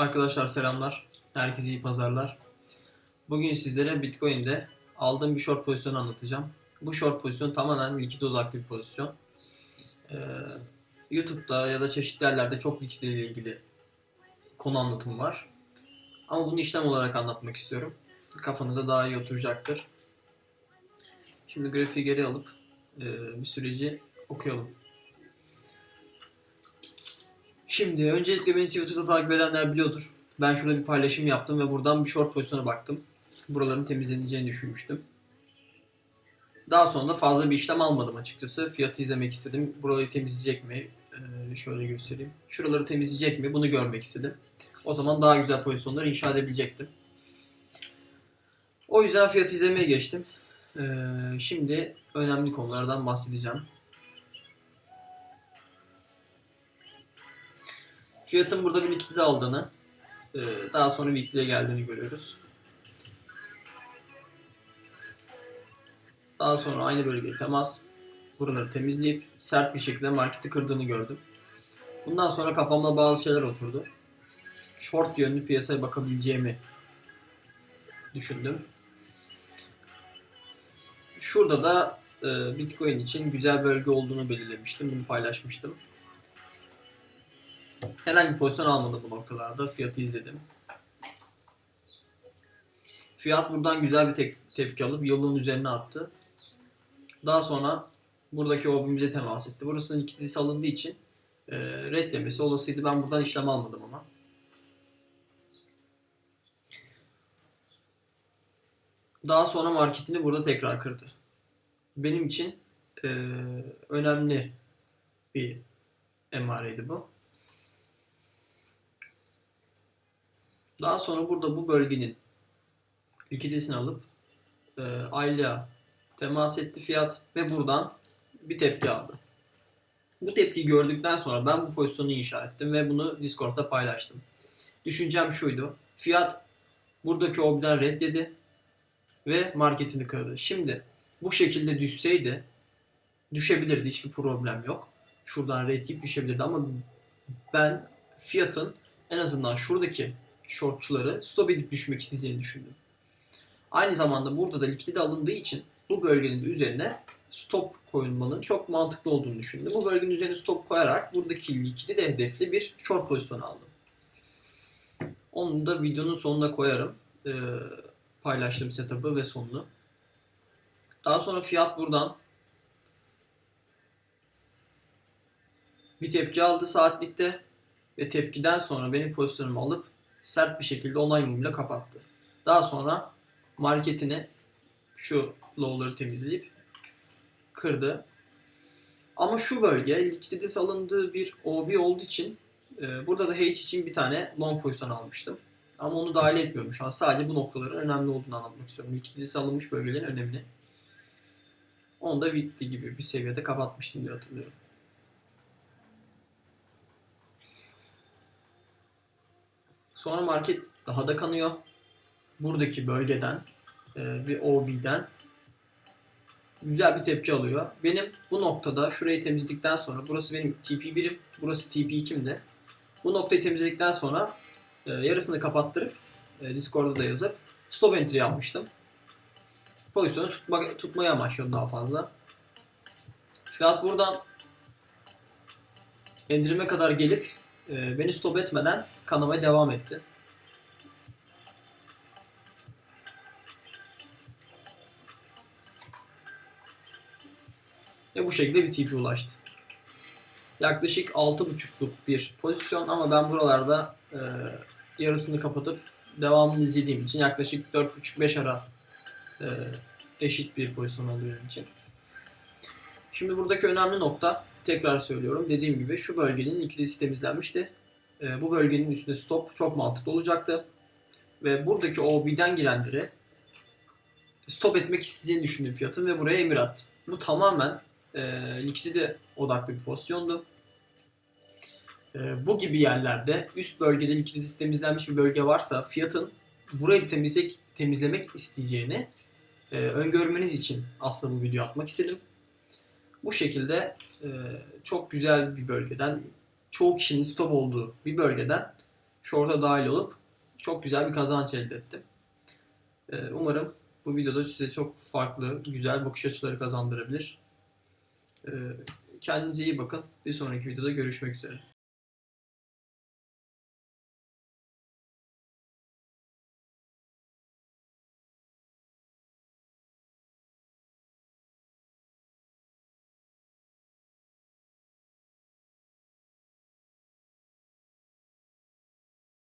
Arkadaşlar selamlar. Herkese iyi pazarlar. Bugün sizlere Bitcoin'de aldığım bir short pozisyonu anlatacağım. Bu short pozisyon tamamen likit odaklı bir pozisyon. Ee, YouTube'da ya da çeşitli yerlerde çok likit ile ilgili konu anlatımı var. Ama bunu işlem olarak anlatmak istiyorum. Kafanıza daha iyi oturacaktır. Şimdi grafiği geri alıp e, bir süreci okuyalım. Şimdi öncelikle beni Twitter'da takip edenler biliyordur. Ben şurada bir paylaşım yaptım ve buradan bir short pozisyona baktım. Buraların temizleneceğini düşünmüştüm. Daha sonra da fazla bir işlem almadım açıkçası. Fiyatı izlemek istedim. Burayı temizleyecek mi? Ee, şöyle göstereyim. Şuraları temizleyecek mi? Bunu görmek istedim. O zaman daha güzel pozisyonlar inşa edebilecektim. O yüzden fiyat izlemeye geçtim. Ee, şimdi önemli konulardan bahsedeceğim. Fiyatın burada bir likidi aldığını, e, daha sonra weekly'e geldiğini görüyoruz. Daha sonra aynı bölgeye temas, buraları temizleyip sert bir şekilde marketi kırdığını gördüm. Bundan sonra kafamda bazı şeyler oturdu. Short yönlü piyasaya bakabileceğimi düşündüm. Şurada da e, Bitcoin için güzel bölge olduğunu belirlemiştim. Bunu paylaşmıştım. Herhangi bir pozisyon almadım bu noktalarda. Fiyatı izledim. Fiyat buradan güzel bir tek- tepki alıp yolun üzerine attı. Daha sonra buradaki obimize temas etti. Burasının ikilisi alındığı için e, redlemesi olasıydı. Ben buradan işlem almadım ama. Daha sonra marketini burada tekrar kırdı. Benim için e, önemli bir emareydi bu. Daha sonra burada bu bölgenin likidesini alıp e, aylığa temas etti fiyat ve buradan bir tepki aldı. Bu tepkiyi gördükten sonra ben bu pozisyonu inşa ettim ve bunu Discord'da paylaştım. Düşüncem şuydu. Fiyat buradaki obden reddedi ve marketini kırdı. Şimdi bu şekilde düşseydi düşebilirdi. Hiçbir problem yok. Şuradan red yiyip düşebilirdi ama ben fiyatın en azından şuradaki shortçuları stop edip düşmek isteyeceğini düşündüm. Aynı zamanda burada da likidi alındığı için bu bölgenin üzerine stop koyulmanın çok mantıklı olduğunu düşündüm. Bu bölgenin üzerine stop koyarak buradaki likidi de hedefli bir short pozisyon aldım. Onu da videonun sonuna koyarım. Ee, paylaştığım setup'ı ve sonunu. Daha sonra fiyat buradan bir tepki aldı saatlikte ve tepkiden sonra benim pozisyonumu alıp sert bir şekilde onay mumuyla kapattı. Daha sonra marketini şu low'ları temizleyip kırdı. Ama şu bölge likidite alındığı bir OB olduğu için e, burada da H için bir tane long pozisyon almıştım. Ama onu dahil etmiyorum şu an. Sadece bu noktaların önemli olduğunu anlatmak istiyorum. Likidite alınmış bölgelerin önemini. Onu da weekly gibi bir seviyede kapatmıştım diye hatırlıyorum. Sonra market daha da kanıyor. Buradaki bölgeden e, bir OB'den güzel bir tepki alıyor. Benim bu noktada şurayı temizledikten sonra burası benim TP1'im, burası TP2'imdi. Bu noktayı temizledikten sonra e, yarısını kapattırıp e, Discord'da da yazıp stop entry yapmıştım. Pozisyonu tutma, tutmayı amaçlıyordum daha fazla. Fiyat buradan endirime kadar gelip e, beni stop etmeden kanamaya devam etti. Ve bu şekilde bir TP ulaştı. Yaklaşık 6.5'luk bir pozisyon ama ben buralarda e, yarısını kapatıp devamını izlediğim için yaklaşık 4.5-5 ara e, eşit bir pozisyon oluyor için. Şimdi buradaki önemli nokta tekrar söylüyorum. Dediğim gibi şu bölgenin likidesi temizlenmişti. E, bu bölgenin üstüne stop çok mantıklı olacaktı. Ve buradaki OB'den girenleri stop etmek isteyeceğini düşündüğüm fiyatın ve buraya emir attım. Bu tamamen e, likidite odaklı bir pozisyondu. E, bu gibi yerlerde üst bölgede likiditesi temizlenmiş bir bölge varsa fiyatın burayı temizlemek isteyeceğini e, öngörmeniz için aslında bu video atmak istedim. Bu şekilde e, çok güzel bir bölgeden, çoğu kişinin stop olduğu bir bölgeden short'a dahil olup çok güzel bir kazanç elde ettim. Ee, umarım bu videoda size çok farklı, güzel bakış açıları kazandırabilir. Ee, kendinize iyi bakın. Bir sonraki videoda görüşmek üzere.